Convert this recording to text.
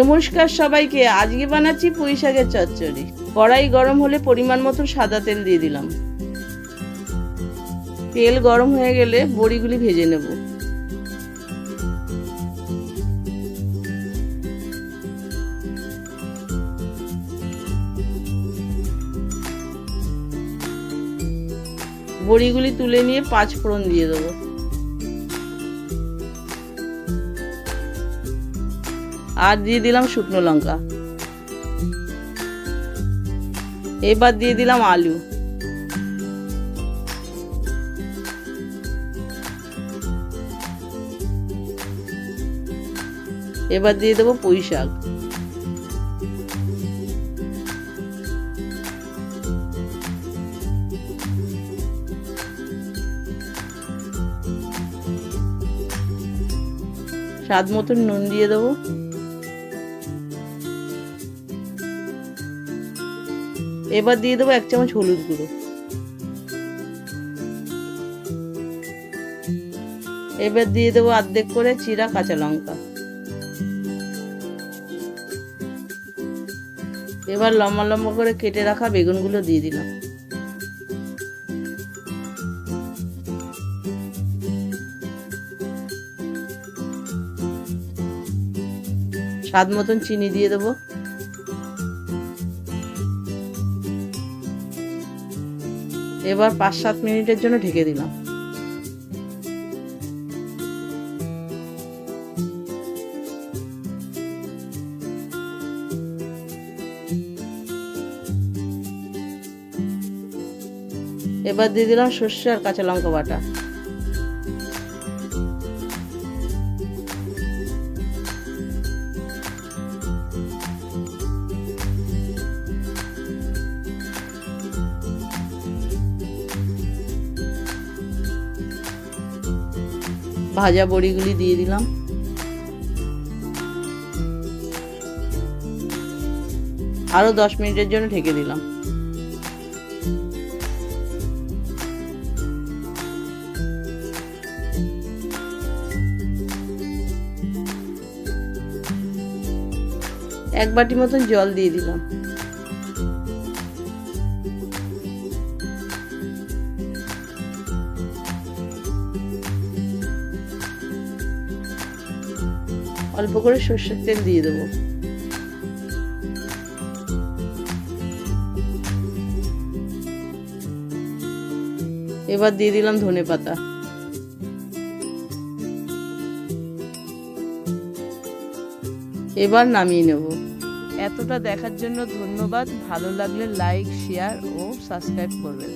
নমস্কার সবাইকে, আজকে বানাচ্ছি পুঁই শাকের চচ্চড়ি। কড়াই গরম হলে পরিমাণ মতো সাদা তেল দিয়ে দিলাম। তেল গরম হয়ে গেলে বড়িগুলি ভেজে নেব। বড়িগুলি তুলে নিয়ে পাঁচ ফোড়ন দিয়ে দেবো। আর দিয়ে দিলাম শুকনো লঙ্কা। এবার দিয়ে দিলাম আলু। এবার দিয়ে দেবো পুঁই শাক। স্বাদ মতন নুন দিয়ে দেবো। এবার দিয়ে দেবো এক চামচ হলুদ গুঁড়ো। এবার দিয়ে দেবো অর্ধেক করে চিরা কাঁচা লঙ্কা। এবার লম্বা লম্বা করে কেটে রাখা বেগুনগুলো দিয়ে দিলাম। স্বাদ মতন চিনি দিয়ে দেবো। এবার পাঁচ সাত মিনিটের জন্য ঢেকে দিলাম। এবার দিয়ে দিলাম সর্ষে আর কাঁচা লঙ্কা বাটা। ভাজা বড়িগুলি দিয়ে দিলাম। আরও দশ মিনিটের জন্য ঢেকে দিলাম। এক বাটি মতন জল দিয়ে দিলাম। অল্প করে সর্ষের তেল দিয়ে দেবো। এবার দিয়ে দিলাম ধনে পাতা। এবার নামিয়ে নেব। এতটা দেখার জন্য ধন্যবাদ। ভালো লাগলে লাইক, শেয়ার ও সাবস্ক্রাইব করবেন।